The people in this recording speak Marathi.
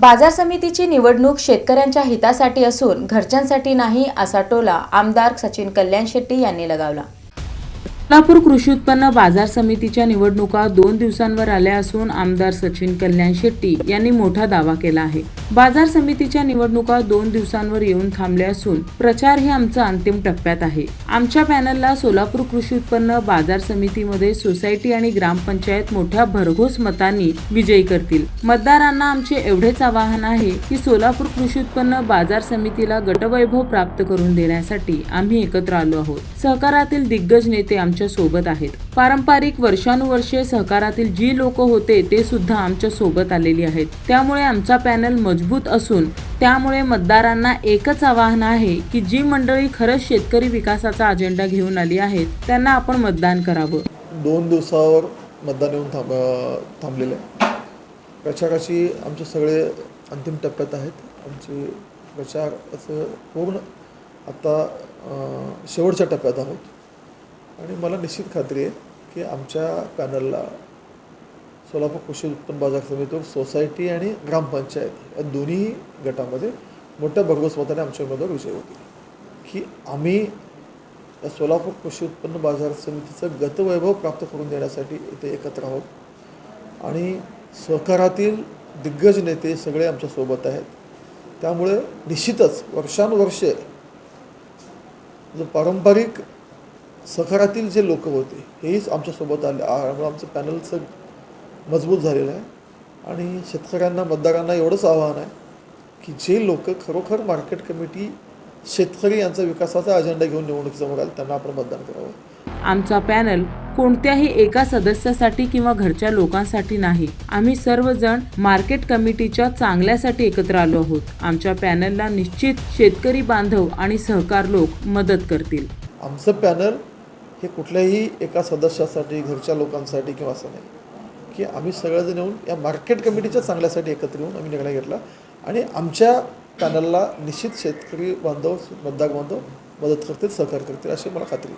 बाजार समितीची निवडणूक शेतकऱ्यांच्या हितासाठी असून घरच्यांसाठी नाही असा टोला आमदार सचिन कल्याण शेट्टी यांनी लगावला. सोलापूर कृषी उत्पन्न बाजार समितीच्या निवडणुका दोन दिवसांवर आल्या असून आमदार सचिन कल्याण शेट्टी यांनी मोठा दावा केला आहे. बाजार समितीच्या निवडणुका दोन दिवसांवर येऊन थांबल्या असून प्रचार हे आमचा अंतिम टप्प्यात आहे. आमच्या पॅनलला सोलापूर कृषी उत्पन्न बाजार समितीमध्ये सोसायटी आणि ग्रामपंचायत मोठ्या भरघोस मतांनी विजयी करतील. मतदारांना आमचे एवढेच आवाहन आहे की सोलापूर कृषी उत्पन्न बाजार समितीला गटवैभव प्राप्त करून देण्यासाठी आम्ही एकत्र आलो आहोत. सहकारातील दिग्गज नेते आमच्या आमच्यासोबत आहेत. पारंपरिक वर्षानुवर्षे सहकारातील जी लोक होते ते सुद्धा आमच्यासोबत आलेली आहेत. त्यामुळे आमचा पॅनल मजबूत असून त्यामुळे मतदारांना एकच आवाहन आहे की जी मंडळी खरंच शेतकरी विकासाचा अजेंडा घेऊन आली आहेत त्यांना आपण मतदान करावं. दोन दिवसावर मतदान येऊन थांब थांबलेलं आहे. प्रचाराची आमचे सगळे अंतिम टप्प्यात आहेत. आमचे प्रचार असं पूर्ण आता शेवटच्या टप्प्यात आहोत. आणि मला निश्चित खात्री आहे की आमच्या पॅनलला सोलापूर कृषी उत्पन्न बाजार समितीवर सोसायटी आणि ग्रामपंचायत या दोन्ही गटामध्ये मोठ्या भरघोस मताने आमच्या उमेदवार विजय होतील. की आम्ही या सोलापूर कृषी उत्पन्न बाजार समितीचं गतवैभव प्राप्त करून देण्यासाठी इथे एकत्र आहोत आणि सहकारातील दिग्गज नेते सगळे आमच्यासोबत आहेत. त्यामुळे निश्चितच वर्षानुवर्षे जो पारंपरिक सहकारातील जे लोक होते हेही आमच्यासोबत आले. आमचं पॅनलचं मजबूत झालेलं आहे. आणि शेतकऱ्यांना मतदारांना एवढंच आव्हान आहे की जे लोक खरोखर मार्केट कमिटी शेतकरी यांचा विकासाचा अजेंडा घेऊन निवडणुकीसमोर आले त्यांना आपण मतदान करावं. आमचा पॅनल कोणत्याही एका सदस्यासाठी किंवा घरच्या लोकांसाठी नाही. आम्ही सर्वजण मार्केट कमिटीच्या चांगल्यासाठी एकत्र आलो आहोत. आमच्या पॅनलला निश्चित शेतकरी बांधव आणि सहकार लोक मदत करतील. आमचं पॅनल हे कुठल्याही एका सदस्यासाठी घरच्या लोकांसाठी किंवा असं नाही. की आम्ही सगळेजण येऊन या मार्केट कमिटीच्या चांगल्यासाठी एकत्र येऊन आम्ही निर्णय घेतला. आणि आमच्या पॅनलला निश्चित शेतकरी बांधव मतदार बांधव मदत करतील सहकार्य करतील अशी मला खात्री